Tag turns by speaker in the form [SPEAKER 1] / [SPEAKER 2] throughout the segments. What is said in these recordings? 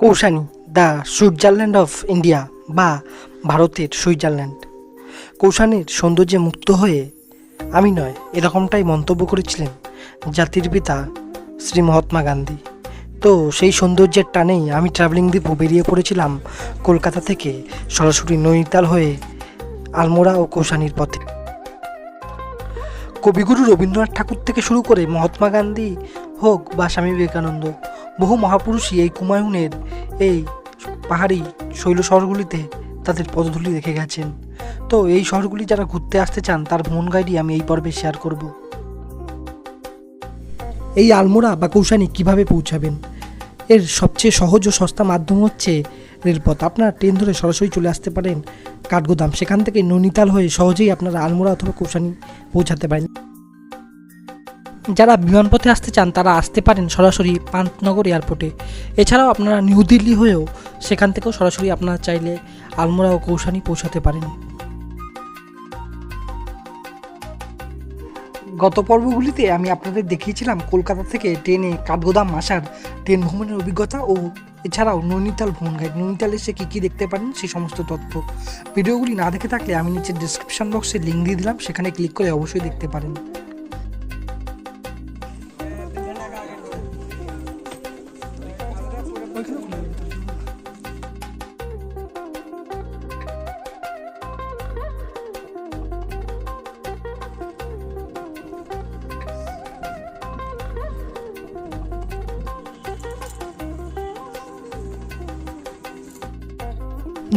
[SPEAKER 1] Kausani, the Switzerland of India বা ভারতের Switzerland. কৌশানির সৌন্দর্যে মুক্ত হয়ে আমি নয়, এরকমটাই মন্তব্য করেছিলেন জাতির পিতা শ্রী মহাত্মা গান্ধী। তো সেই সৌন্দর্যের টানেই আমি ট্রাভেলিং দ্বীপও বেরিয়ে পড়েছিলাম কলকাতা থেকে সরাসরি নৈনিতাল হয়ে আলমোড়া ও কৌশানির পথে। কবিগুরু রবীন্দ্রনাথ ঠাকুর থেকে শুরু করে মহাত্মা গান্ধী হোক বা স্বামী বিবেকানন্দ বহু মহাপুরুষই এই কুমায়ুনের এই পাহাড়ি শৈল শহরগুলিতে তাদের পদধূলি রেখে গেছেন। তো এই শহরগুলি যারা ঘুরতে আসতে চান, তার ভ্রমণ গাইডই আমি এই পর্বে শেয়ার করব। এই আলমোড়া বা কৌশানি কীভাবে পৌঁছাবেন? এর সবচেয়ে সহজ ও সস্তা মাধ্যম হচ্ছে রেলপথ। আপনারা ট্রেন ধরে সরাসরি চলে আসতে পারেন কাঠগোদাম। সেখান থেকে নৈনিতাল হয়ে সহজেই আপনারা আলমোড়া অথবা কৌশানি পৌঁছাতে পারেন। যারা বিমানপথে আসতে চান, তারা আসতে পারেন সরাসরি পান্তনগর এয়ারপোর্টে। এছাড়াও আপনারা নিউ দিল্লি হয়েও সেখান থেকেও সরাসরি আপনারা চাইলে আলমোড়া ও কৌশানি পৌঁছাতে পারেন। গত পর্বগুলিতে আমি আপনাদের দেখিয়েছিলাম কলকাতা থেকে ট্রেনে কাঠগোদাম আসার ট্রেন ভ্রমণের অভিজ্ঞতা ও এছাড়াও নৈনিতাল ভ্রমণ গাইড নৈনিতাল এসে কী কী দেখতে পারেন সেই সমস্ত তথ্য। ভিডিওগুলি না দেখে থাকলে আমি নিচে ডিসক্রিপশন বক্সে লিঙ্ক দিয়ে দিলাম, সেখানে ক্লিক করে অবশ্যই দেখতে পারেন।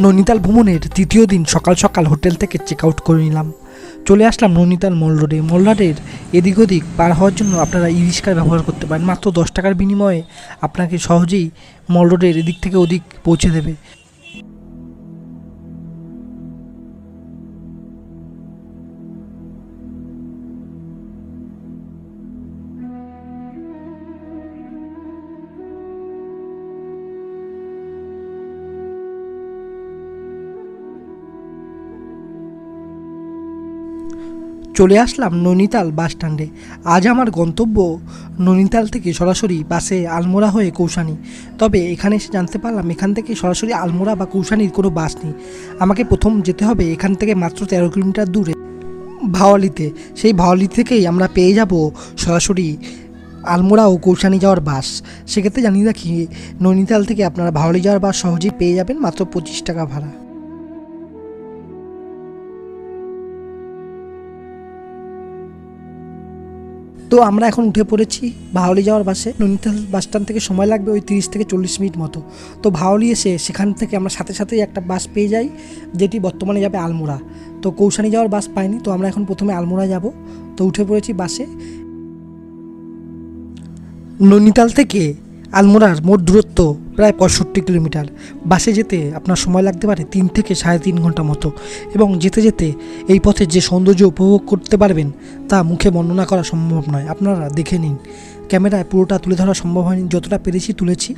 [SPEAKER 1] নৈনিতাল ভ্রমণের তৃতীয় দিন সকাল সকাল হোটেল থেকে চেক আউট করে নিলাম। চলে আসলাম নৈনিতাল মল রোডে মল রোডের এদিক ওদিক পার হওয়ার জন্য আপনারা ই রিক্সা ব্যবহার করতে পারেন। মাত্র দশ টাকার বিনিময়ে আপনাকে সহজেই মল রোডের এদিক থেকে ওদিক পৌঁছে দেবে। চলে আসলাম নৈনিতাল বাস স্ট্যান্ডে। আজ আমার গন্তব্য নৈনিতাল থেকে সরাসরি বাসে আলমোড়া হয়ে কৌশানি। তবে এখানে এসে জানতে পারলাম এখান থেকে সরাসরি আলমোড়া বা কৌশানির কোনো বাস নেই। আমাকে প্রথম যেতে হবে এখান থেকে মাত্র তেরো কিলোমিটার দূরে ভাওয়ালিতে। সেই ভাওয়ালি থেকেই আমরা পেয়ে যাব সরাসরি আলমোড়া ও কৌশানি যাওয়ার বাস। সেক্ষেত্রে জানিয়ে রাখি, নৈনিতাল থেকে আপনারা ভাওয়ালি যাওয়ার বাস সহজেই পেয়ে যাবেন মাত্র পঁচিশ টাকা ভাড়া। তো আমরা এখন উঠে পড়েছি ভাওলি যাওয়ার বাসে। নৈনিতাল বাস স্ট্যান্ড থেকে সময় লাগবে ওই তিরিশ থেকে চল্লিশ মিনিট মতো। তো ভাওলি এসে সেখান থেকে আমরা সাথে সাথেই একটা বাস পেয়ে যাই, যেটি বর্তমানে যাবে আলমোড়া। তো কৌশানি যাওয়ার বাস পাইনি, তো আমরা এখন প্রথমে আলমোড়া যাব। তো উঠে পড়েছি বাসে। নৈনিতাল থেকে আলমোড়ার মোট দূরত্ব প্রায় পঁয়ষট্টি কিলোমিটার। বাসে যেতে আপনার সময় লাগতে পারে তিন থেকে সাড়ে তিন ঘণ্টা মতো এবং যেতে যেতে এই পথে যে সৌন্দর্য উপভোগ করতে পারবেন তা মুখে বর্ণনা করা সম্ভব নয়। আপনারা দেখে নিন। ক্যামেরায় পুরোটা তুলে ধরা সম্ভব হয়নি, যতটা পেরেছি তুলেছি।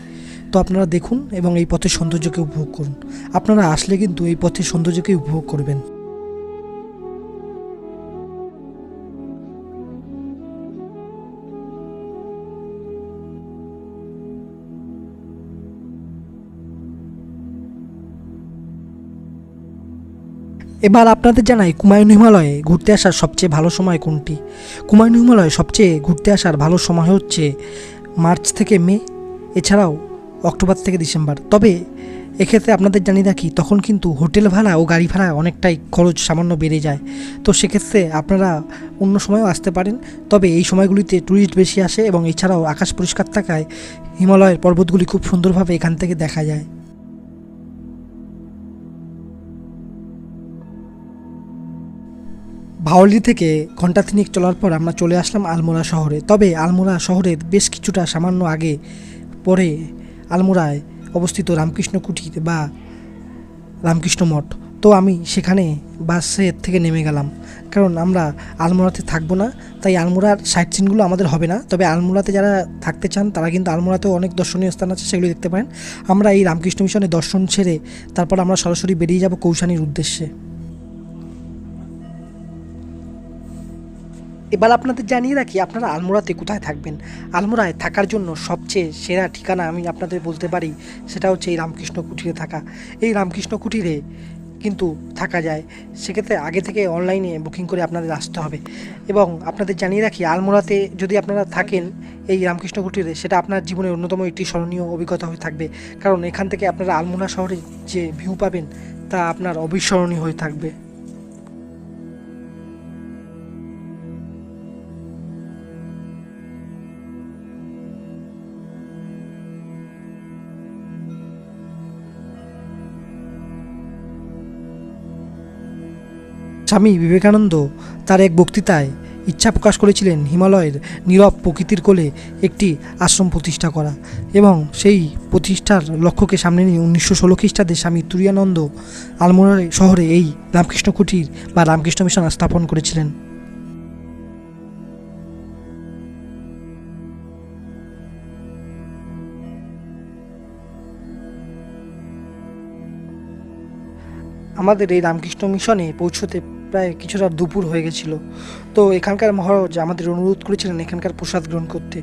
[SPEAKER 1] তো আপনারা দেখুন এবং এই পথের সৌন্দর্যকে উপভোগ করুন। আপনারা আসলে কিন্তু এই পথের সৌন্দর্যকে উপভোগ করবেন। এবার আপনাদের জানাই কুমায়ুন হিমালয়ে ঘুরতে আসার সবচেয়ে ভালো সময় কোনটি? কুমায়ুন হিমালয়ে সবচেয়ে ঘুরতে আসার ভালো সময় হচ্ছে মার্চ থেকে মে, এছাড়াও অক্টোবর থেকে ডিসেম্বর। তবে এক্ষেত্রে আপনাদের জানিয়ে রাখি, তখন কিন্তু হোটেল ভাড়া ও গাড়ি ভাড়া অনেকটাই খরচ সামান্য বেড়ে যায়। তো সেক্ষেত্রে আপনারা অন্য সময়ও আসতে পারেন। তবে এই সময়গুলিতে ট্যুরিস্ট বেশি আসে এবং এছাড়াও আকাশ পরিষ্কার থাকায় হিমালয়ের পর্বতগুলি খুব সুন্দরভাবে এখান থেকে দেখা যায়। ভাওয়ালি থেকে ঘণ্টা তিনেক চলার পর আমরা চলে আসলাম আলমোড়া শহরে। তবে আলমোড়া শহরের বেশ কিছুটা সামান্য আগে পরে আলমোড়ায় অবস্থিত রামকৃষ্ণ কুটির বা রামকৃষ্ণ মঠ। তো আমি সেখানে বাসের থেকে নেমে গেলাম। কারণ আমরা আলমোড়াতে থাকব না, তাই আলমোড়ার সাইট সিনগুলো আমাদের হবে না। তবে আলমোড়াতে যারা থাকতে চান, তারা কিন্তু আলমোড়াতেও অনেক দর্শনীয় স্থান আছে, সেগুলো দেখতে পারেন। আমরা এই রামকৃষ্ণ মিশনে দর্শন ছেড়ে তারপর আমরা সরাসরি বেরিয়ে যাব কৌশানির উদ্দেশ্যে। এবার আপনাদের জানিয়ে রাখি, আপনারা আলমোড়াতে কোথায় থাকবেন? আলমোড়ায় থাকার জন্য সবচেয়ে সেরা ঠিকানা আমি আপনাদের বলতে পারি, সেটা হচ্ছে এই রামকৃষ্ণ কুঠিরে থাকা। এই রামকৃষ্ণ কুঠিরে কিন্তু থাকা যায়। সেক্ষেত্রে আগে থেকে অনলাইনে বুকিং করে আপনাদের আসতে হবে। এবং আপনাদের জানিয়ে রাখি, আলমোড়াতে যদি আপনারা থাকেন এই রামকৃষ্ণ কুটিরে, সেটা আপনার জীবনের অন্যতম একটি স্মরণীয় অভিজ্ঞতা হয়ে থাকবে। কারণ এখান থেকে আপনারা আলমোড়া শহরে যে ভিউ পাবেন, তা আপনার অবিস্মরণীয় হয়ে থাকবে। স্বামী বিবেকানন্দ তার এক বক্তৃতায় ইচ্ছা প্রকাশ করেছিলেন হিমালয়ের নীরব প্রকৃতির কোলে একটি আশ্রম প্রতিষ্ঠা করা এবং সেই প্রতিষ্ঠার লক্ষ্যকে সামনে নিয়ে উনিশশো ষোলো খ্রিস্টাব্দে স্বামী তুরিয়ানন্দ আলমোড়া শহরে এই রামকৃষ্ণ কুটির বা রামকৃষ্ণ মিশন স্থাপন করেছিলেন। আমাদের এই রামকৃষ্ণ মিশনে পৌঁছতে প্রায় কিছুটা দুপুর হয়ে গেছিল। তো এখানকার মহারাজ আমাদের অনুরোধ করেছিলেন এখানকার প্রসাদ গ্রহণ করতে,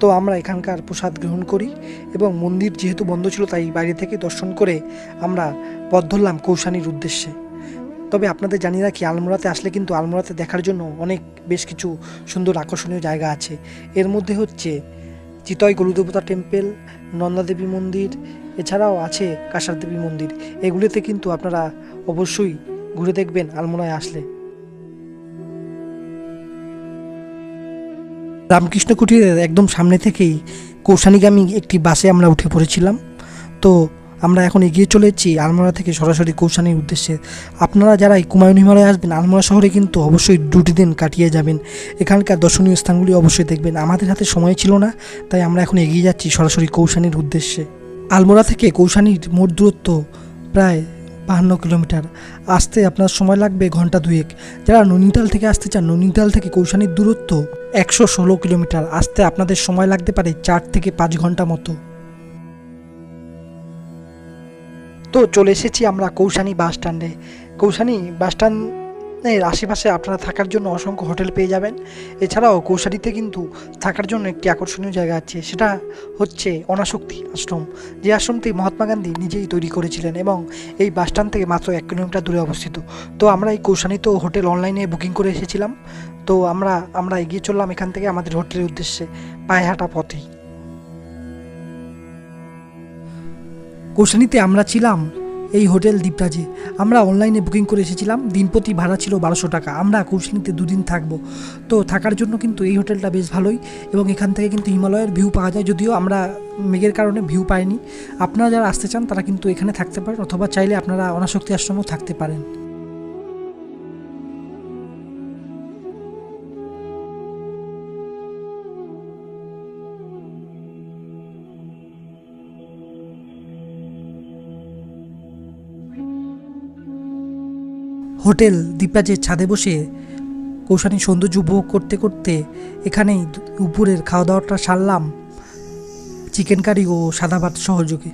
[SPEAKER 1] তো আমরা এখানকার প্রসাদ গ্রহণ করি এবং মন্দির যেহেতু বন্ধ ছিল তাই বাইরে থেকে দর্শন করে আমরা পথ ধরলাম কৌশানির উদ্দেশ্যে। তবে আপনাদের জানিয়ে রাখি, আলমোড়াতে আসলে কিন্তু আলমোড়াতে দেখার জন্য অনেক বেশ কিছু সুন্দর আকর্ষণীয় জায়গা আছে। এর মধ্যে হচ্ছে চিতয় গরুদেবতা টেম্পেল নন্দাদেবী মন্দির, এছাড়াও আছে কাঁসার দেবী মন্দির। এগুলিতে কিন্তু আপনারা অবশ্যই ঘুরে দেখবেন আলমোড়ায় আসলে। রামকৃষ্ণ কুটিরের একদম সামনে থেকেই কৌশানীগামী একটি বাসে আমরা উঠে পড়েছিলাম। তো আমরা এখন এগিয়ে চলেছি আলমোড়া থেকে সরাসরি কৌশানীর উদ্দেশ্যে। আপনারা যারা কুমায়ুন হিমালয়ে আসবেন, আলমোড়া শহরে কিন্তু অবশ্যই দুটি দিন কাটিয়ে যাবেন। এখানকার দর্শনীয় স্থানগুলি অবশ্যই দেখবেন। আমাদের হাতে সময় ছিল না, তাই আমরা এখন এগিয়ে যাচ্ছি সরাসরি কৌশানীর উদ্দেশ্যে। আলমোড়া থেকে কৌশানীর মোট দূরত্ব প্রায় বাহান্ন কিলোমিটার। আসতে আপনার সময় লাগবে ঘণ্টা দুয়েক। যারা নৈনিতাল থেকে আসতে চান, নৈনিতাল থেকে কৌশানির দূরত্ব একশো ষোলো কিলোমিটার। আসতে আপনাদের সময় লাগতে পারে চার থেকে পাঁচ ঘণ্টা মতো। তো চলে এসেছি আমরা কৌশানি বাস স্ট্যান্ডে কৌশানি বাস স্ট্যান্ডের আশেপাশে আপনারা থাকার জন্য অসংখ্য হোটেল পেয়ে যাবেন। এছাড়াও কৌশানীতে কিন্তু থাকার জন্য একটি আকর্ষণীয় জায়গা আছে, সেটা হচ্ছে অনাশক্তি আশ্রম। যে আশ্রমটি মহাত্মা গান্ধী নিজেই তৈরি করেছিলেন এবং এই বাস স্ট্যান্ড থেকে মাত্র এক কিলোমিটার দূরে অবস্থিত। তো আমরা এই কৌশানীতেও হোটেল অনলাইনে বুকিং করে এসেছিলাম। তো আমরা আমরা এগিয়ে চললাম এখান থেকে আমাদের হোটেলের উদ্দেশ্যে পায়ে হাঁটা পথেই। কৌশানীতে আমরা ছিলাম এই হোটেল দ্বীপরাজে আমরা অনলাইনে বুকিং করে এসেছিলাম, দিনপ্রতি ভাড়া ছিল বারোশো টাকা। আমরা কৌশলীতে দুদিন থাকব। তো থাকার জন্য কিন্তু এই হোটেলটা বেশ ভালোই এবং এখান থেকে কিন্তু হিমালয়ের ভিউ পাওয়া যায়। যদিও আমরা মেঘের কারণে ভিউ পাইনি। আপনারা যারা আসতে চান, তারা কিন্তু এখানে থাকতে পারেন অথবা চাইলে আপনারা অনাশক্তি আশ্রমও থাকতে পারেন। হোটেল দ্বীপরাজের ছাদে বসে কৌশানী সৌন্দর্য উপভোগ করতে করতে এখানেই দুপুরের খাওয়া দাওয়াটা সারলাম চিকেন কারি ও সাদা ভাত সহযোগে।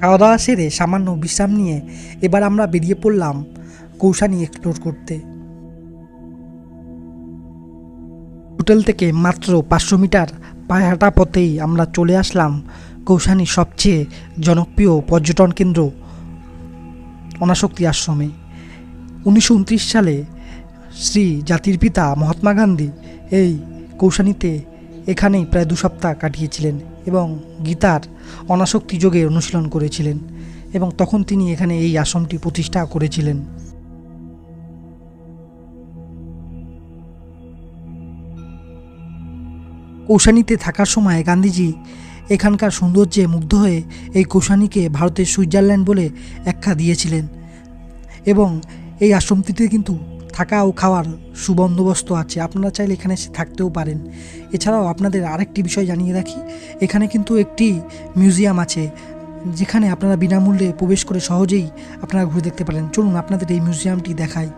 [SPEAKER 1] খাওয়া দাওয়া সেরে সামান্য বিশ্রাম নিয়ে এবার আমরা বেরিয়ে পড়লাম কৌশানি এক্সপ্লোর করতে। হোটেল থেকে মাত্র পাঁচশো মিটার পায়ে হাঁটা পথেই আমরা চলে আসলাম কৌশানীর সবচেয়ে জনপ্রিয় পর্যটন কেন্দ্র অনাশক্তি আশ্রমে। উনিশশো উনত্রিশ সালে শ্রী জাতির পিতা মহাত্মা গান্ধী এই কৌশানীতে এখানেই প্রায় দু সপ্তাহ কাটিয়েছিলেন এবং গীতার অনাসক্তি যোগে অনুশীলন করেছিলেন এবং তখন তিনি এখানে এই আশ্রমটি প্রতিষ্ঠা করেছিলেন। কৌশানীতে থাকার সময় গান্ধীজি এখানকার সৌন্দর্যে মুগ্ধ হয়ে এই কৌশানীকে ভারতের সুইজারল্যান্ড বলে ব্যাখ্যা দিয়েছিলেন এবং এই আশ্রমটিতে কিন্তু থাকা ও খাওয়ার সুবন্দোবস্ত আছে। আপনারা চাইলে এখানে এসে থাকতেও পারেন। এছাড়াও আপনাদের আরেকটি বিষয় জানিয়ে রাখি, এখানে কিন্তু একটি মিউজিয়াম আছে, যেখানে আপনারা বিনামূল্যে প্রবেশ করে সহজেই আপনারা ঘুরে দেখতে পারেন। চলুন আপনাদের এই মিউজিয়ামটি দেখায়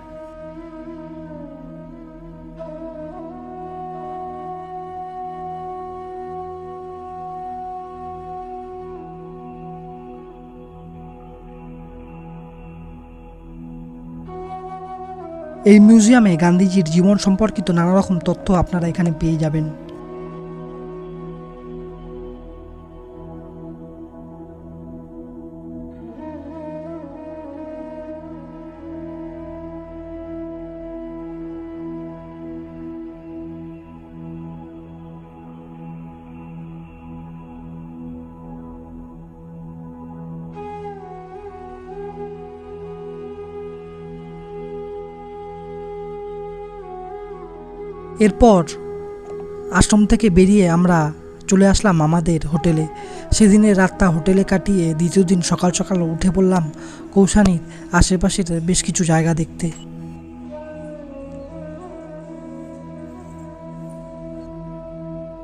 [SPEAKER 1] এই মিউজিয়ামে গান্ধীজির জীবন সম্পর্কিত নানা রকম তথ্য আপনারা এখানে পেয়ে যাবেন। এরপর আশ্রম থেকে বেরিয়ে আমরা চলে আসলাম আমাদের হোটেলে। সেদিনের রাতটা হোটেলে কাটিয়ে দ্বিতীয় দিন সকাল সকাল উঠে পড়লাম কৌশানির আশেপাশের বেশ কিছু জায়গা দেখতে।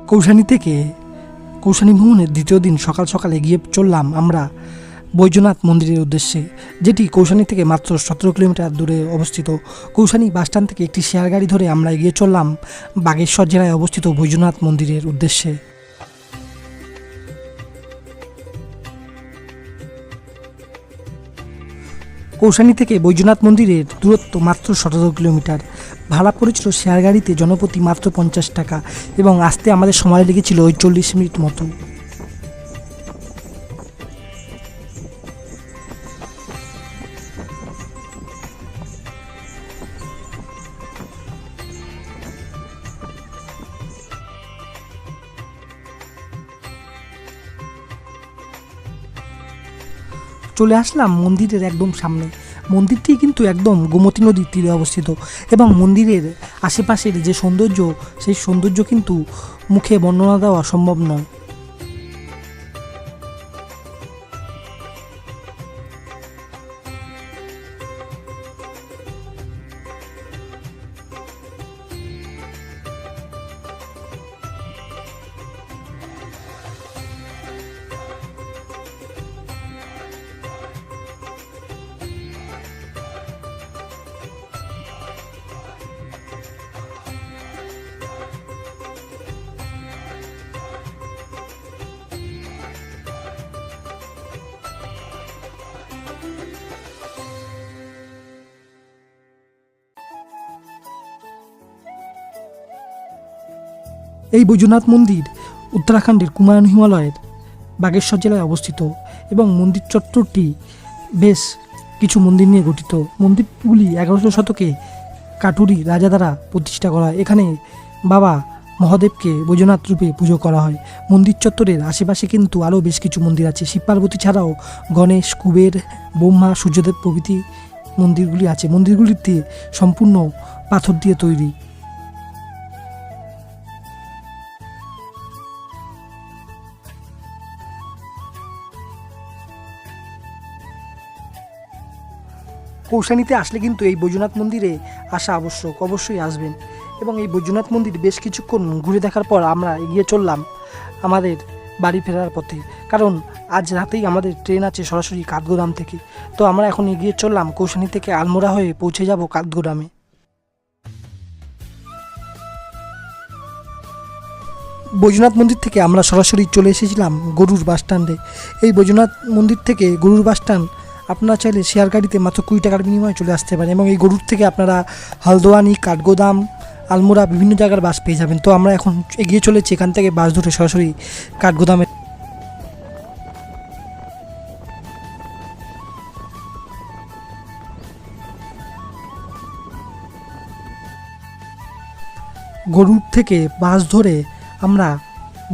[SPEAKER 1] কৌশানি থেকে কৌশানী ভ্রমণের দ্বিতীয় দিন সকাল সকাল এগিয়ে চললাম আমরা বৈদ্যনাথ মন্দিরের উদ্দেশ্যে, যেটি কৌশানী থেকে মাত্র সতেরো কিলোমিটার দূরে অবস্থিত। কৌশানী বাসস্ট্যান্ড থেকে একটি শেয়ার গাড়ি ধরে আমরা এগিয়ে চললাম বাগেশ্বর জেলায় অবস্থিত বৈদ্যনাথ মন্দিরের উদ্দেশ্যে। কৌশানী থেকে বৈদ্যনাথ মন্দিরের দূরত্ব মাত্র সতেরো কিলোমিটার। ভাড়া পড়েছিল শেয়ার গাড়িতে জনপ্রতি মাত্র পঞ্চাশ টাকা এবং আসতে আমাদের সময় লেগেছিল ওই চল্লিশ মিনিট মতো। চলে আসলাম মন্দিরের একদম সামনে। মন্দিরটি কিন্তু একদম গোমতী নদীর তীরে অবস্থিত এবং মন্দিরের আশেপাশের যে সৌন্দর্য, সেই সৌন্দর্য কিন্তু মুখে বর্ণনা দেওয়া সম্ভব নয়। এই বৈদ্যনাথ মন্দির উত্তরাখণ্ডের কুমায়ুন হিমালয়ের বাগেশ্বর জেলায় অবস্থিত এবং মন্দির চত্বরটি বেশ কিছু মন্দির নিয়ে গঠিত। মন্দিরগুলি এগারোশো শতকে কাটুরি রাজা দ্বারা প্রতিষ্ঠা করা। হয়। এখানে বাবা মহাদেবকে বৈদ্যনাথ রূপে পুজো করা হয়। মন্দির চত্বরের আশেপাশে কিন্তু আরও বেশ কিছু মন্দির আছে। শিব পার্বতী ছাড়াও গণেশ, কুবের, ব্রহ্মা, সূর্যদেব প্রভৃতি মন্দিরগুলি আছে। মন্দিরগুলিতে সম্পূর্ণ পাথর দিয়ে তৈরি। কৌশানীতে আসলে কিন্তু এই বৈদ্যনাথ মন্দিরে আসা আবশ্যক অবশ্যই আসবেন। এবং এই বৈদ্যনাথ মন্দির বেশ কিছুক্ষণ ঘুরে দেখার পর আমরা এগিয়ে চললাম আমাদের বাড়ি ফেরার পথে। কারণ আজ রাতেই আমাদের ট্রেন আছে সরাসরি কাঠগোদাম থেকে। তো আমরা এখন এগিয়ে চললাম কৌশানী থেকে আলমোড়া হয়ে পৌঁছে যাব কাঠগোদামে। বৈদ্যনাথ মন্দির থেকে আমরা সরাসরি চলে এসেছিলাম গরুর বাসস্ট্যান্ডে। এই বৈদ্যনাথ মন্দির থেকে গরুর বাসস্ট্যান্ড আপনারা চাইলে শেয়ার গাড়িতে মাত্র কুড়ি টাকার বিনিময়ে চলে আসতে পারেন এবং এই গরুর থেকে আপনারা হালদোয়ানি, কাঠগোদাম, আলমোড়া বিভিন্ন জায়গার বাস পেয়ে যাবেন। তো আমরা এখন এগিয়ে চলেছি, এখান থেকে বাস ধরে সরাসরি কাঠগোদামে। গরুর থেকে বাস ধরে আমরা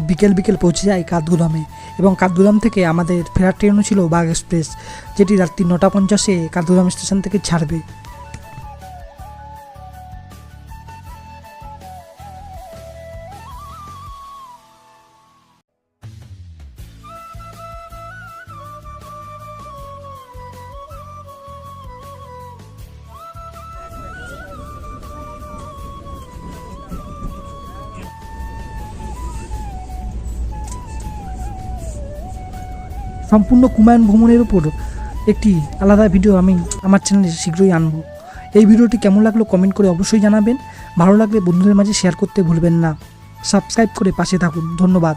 [SPEAKER 1] বিকেল বিকেল পৌঁছে যাই কাঠগুদামে। এবং কাঠগুদাম থেকে আমাদের ফেরার ট্রেনও ছিল বাঘ এক্সপ্রেস, যেটি রাত্রি নটা পঞ্চাশে কাঠগুদাম স্টেশন থেকে ছাড়বে। সম্পূর্ণ কুমায়ুন ভ্রমণের উপর একটি আলাদা ভিডিও আমি আমার চ্যানেলে শীঘ্রই আনব। এই ভিডিওটি কেমন লাগল কমেন্ট করে অবশ্যই জানাবেন। ভালো লাগলে বন্ধুদের মাঝে শেয়ার করতে ভুলবেন না। সাবস্ক্রাইব করে পাশে থাকুন। ধন্যবাদ।